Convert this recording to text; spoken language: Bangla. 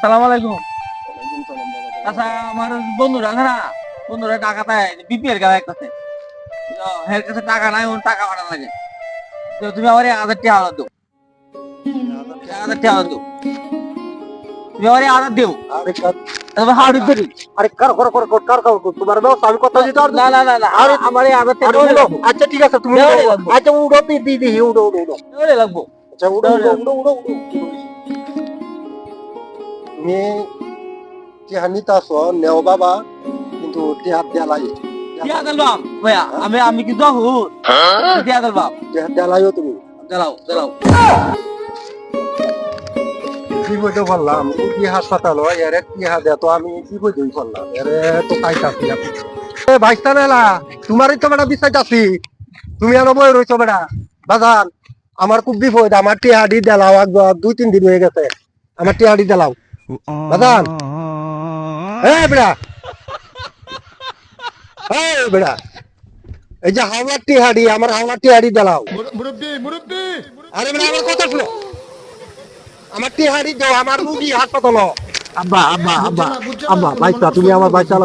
সালাম আলাইকুম। আচ্ছা আমার বন্ধুরা না বন্ধুরা টাকা দেয় বিপিএল খেলা করতে হের কাছে টাকা নাই ওর টাকা ভাড়া লাগে। তো তুমি আমার এক হাজার টাকা দাও। এক হাজার টাকা দাও। তুমি আমার এক হাজার দেও আচ্ছা ঠিক আছে তুমি। আচ্ছা উড়ো। দি দি দি উড়ো উড়ো উড়ো। লাগবো। আচ্ছা উড়ো উড়ো উড়ো উড়ো। তুমি টিহা নিতে আসো নেও বাবা কিন্তু টিহা বাপ ভাইয়া আমি আমি কি যাব দেলাইও তুমি। দেলাও দেলাও। বিপদে কি হাসপাতাল হয় এর দে তো আমি বিপদেই পড়লাম এর তো পাইতাছি এ ভাইস্তা নেলা তোমারই তো বেটা বিশ্বাস আছি তুমি আনো বই রইছো বেটা। বাজান আমার খুব বিপদ আমার টিহাডি দেলাও একবার দুই তিন দিন হয়ে গেছে। আমার টিহাডি দেলাও। বাজান এ বেড়া। এই যে হাওড়ার টিহাডি আমার হাওড়ার টিহাডি দেলাও মুরব্বী মুরব্বী। আরে বেড়া আমার কথা শুনো। আমার টিহাডি দাও আমার রুগী হাসপাতাল। আব্বা আব্বা আব্বা আব্বা ভাই তুমি আমার বাইসা